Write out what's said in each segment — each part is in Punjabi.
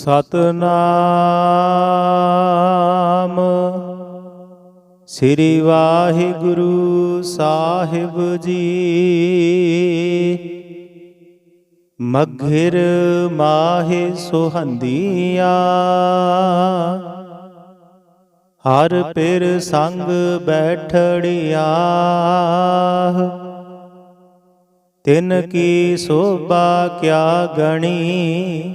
ਸਤਨਾਮ। ਸ੍ਰੀ ਵਾਹਿਗੁਰੂ ਸਾਹਿਬ ਜੀ। ਮਘਿਰ ਮਾਹੇ ਸੁਹੰਦੀਆਂ। ਹਰ ਪਿਰ ਸੰਗ ਬੈਠੜਿਆ। ਤਿਨ ਕੀ ਸੋਭਾ ਕਿਆ ਗਣੀ।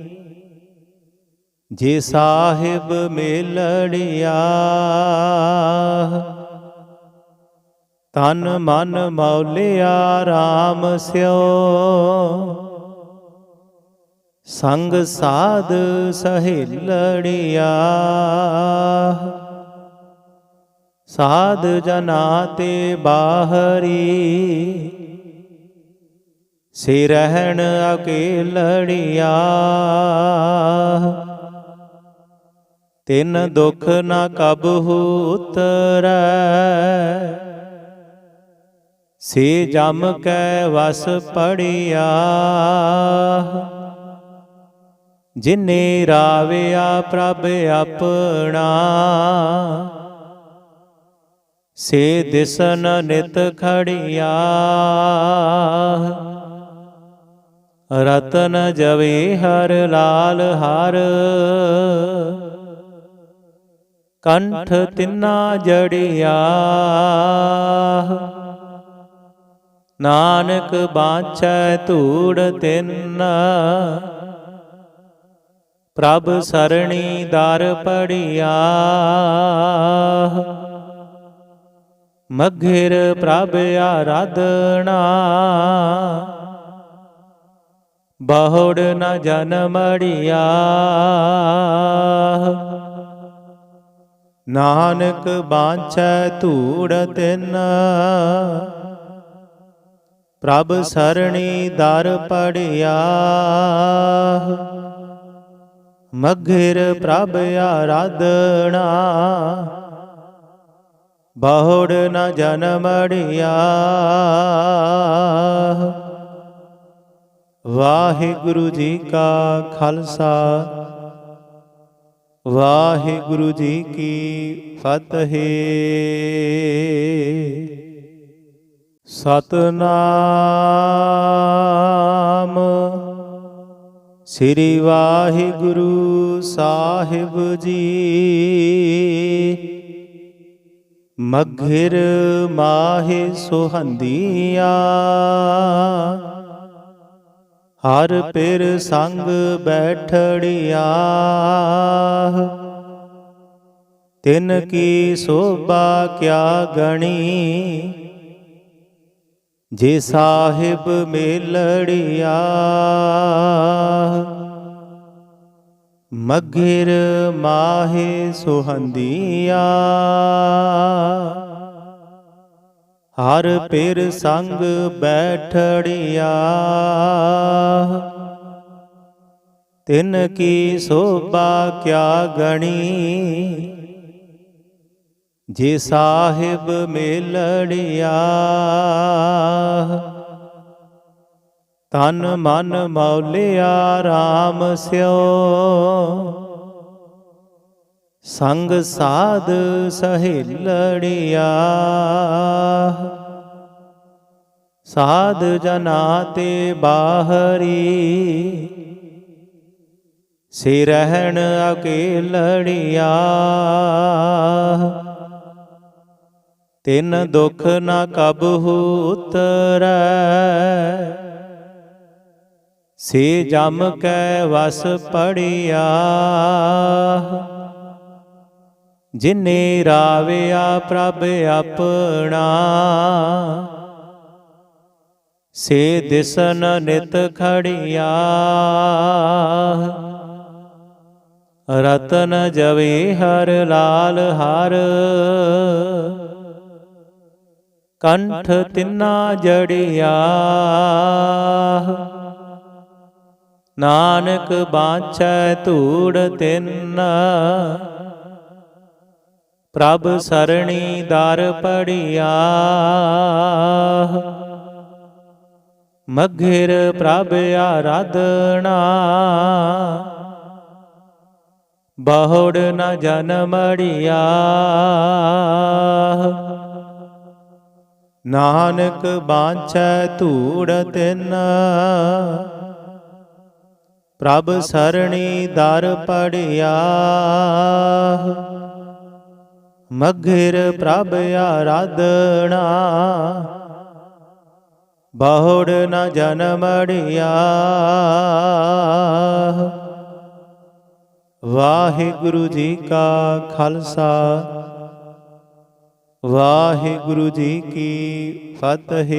ਜੇ ਸਾਹਿਬ ਮਿਲੜਿਆ ਤਨ ਮਨ ਮੌਲਿਆ RAM ਸਿਓ। ਸੰਗ ਸਾਧ ਸਹੇਲੜਿਆ ਸਾਧ ਜਨਾ ਤੇ ਬਾਹਰੀ ਸੇ ਰਹਿਣ ਅਕੇਲੜਿਆ ਤਿੰਨ ਦੁਖ ਨਾ ਕਬਹੂ ਉਤਰੈ। ਸੇ ਜਮ ਕੈ ਵਸ ਪੜਿਆ। ਜਿਨੇ ਰਾਵਿਆ ਪ੍ਰਭ ਆਪਣਾ। ਸੇ ਦਿਸਨ ਨਿਤ ਖੜਿਆ। ਰਤਨ ਜਵੇ ਹਰ ਲਾਲ ਹਰ। ਕੰਠ ਤਿੰਨਾ ਜੜਿਆ। ਨਾਨਕ ਬਾਛੈ ਧੂੜ ਤਿੰਨ। ਪ੍ਰਭ ਸਰਣੀ ਦਰ ਪੜਿਆ। ਮਗਿਰ ਪ੍ਰਭ ਆਰਾਧਣਾ ਬਹੁੜ ਨ ਜਨਮੜਿਆ ਨਾਨਕ ਬਾਂਛੈ ਧੂੜ ਤਿਨ। ਪ੍ਰਭ ਸਰਣੀ ਦਰ ਪੜਿਆ। ਮਗਿਰ ਪ੍ਰਭ ਆਰਾਧਣਾ ਬਹੁੜ ਨ ਜਨਮੜਿਆ ਵਾਹਿਗੁਰੂ ਜੀ ਕਾ ਖਾਲਸਾ। ਵਾਹਿਗੁਰੂ ਜੀ ਕੀ ਫਤਿਹ। ਸਤਨਾਮ ਸ੍ਰੀ ਵਾਹਿਗੁਰੂ ਸਾਹਿਬ ਜੀ। ਮਘਿਰ ਮਾਹੇ ਸੁਹੰਦੀਆਂ। ਹਰ ਪਿਰ ਸੰਗ ਬੈਠੜਿਆ ਤਿਨ ਕੀ ਸੋਭਾ ਕਿਆ ਗਣੀ। ਜੇ ਸਾਹਿਬ ਮੇਲੜਿਆ ਮਘਿਰ ਮਾਹੇ ਸੁਹੰਦੀਆਂ। ਹਰ ਪਿਰ ਸੰਗ ਬੈਠੜਿਆ। ਤਿਨ ਕੀ ਸੋਭਾ ਕਿਆ ਗਣੀ। ਜੇ ਸਾਹਿਬ ਮੇਲੜਿਆ। ਤਨ ਮਨ ਮੌਲਿਆ RAM ਸਿਓ। ਸੰਗ ਸਾਧ ਸਹਿਲੜਿਆ। ਸਾਧ ਜਨਾ ਤੇ ਬਾਹਰੀ। ਸੇ ਰਹਿਣ ਅਕੇਲੜਿਆ। ਤਿਨ ਦੁਖ ਨਾ ਕਬਹੂ ਉਤਰੈ। ਸੇ ਜਮ ਕੈ ਵਸ ਪੜਿਆ। ਜਿਨੇ ਰਾਵਿਆ ਪ੍ਰਭ ਆਪਣਾ। ਸੇ ਦਿਸਨ ਨਿਤ ਖੜਿਆ। ਰਤਨ ਜਵੇ ਹਰ ਲਾਲ ਹਰ। ਕੰਠ ਤਿੰਨਾ ਜੜਿਆ। ਨਾਨਕ ਬਾਛੈ ਧੂੜ ਤਿੰਨ। ਪ੍ਰਭ ਸਰਣੀ ਦਰ ਪੜਿਆ। ਮਘਿਰ ਪ੍ਰਭ ਆਰਾਧਨਾ। ਬਹੁੜ ਨ ਜਨਮੜਿਆ ਨਾਨਕ ਬਾਛੈ ਧੂੜ ਤਿੰਨ। ਪ੍ਰਭ ਸਰਣੀ ਦਰ ਪੜਿਆ। ਮਗਰ ਪ੍ਰਭ ਆਰਾਧਣਾ ਬਹੁੜ ਨ ਜਨਮੜਿਆ ਵਾਹਿਗੁਰੂ ਜੀ ਕਾ ਖਾਲਸਾ। ਵਾਹਿਗੁਰੂ ਜੀ ਕੀ ਫਤਿਹ।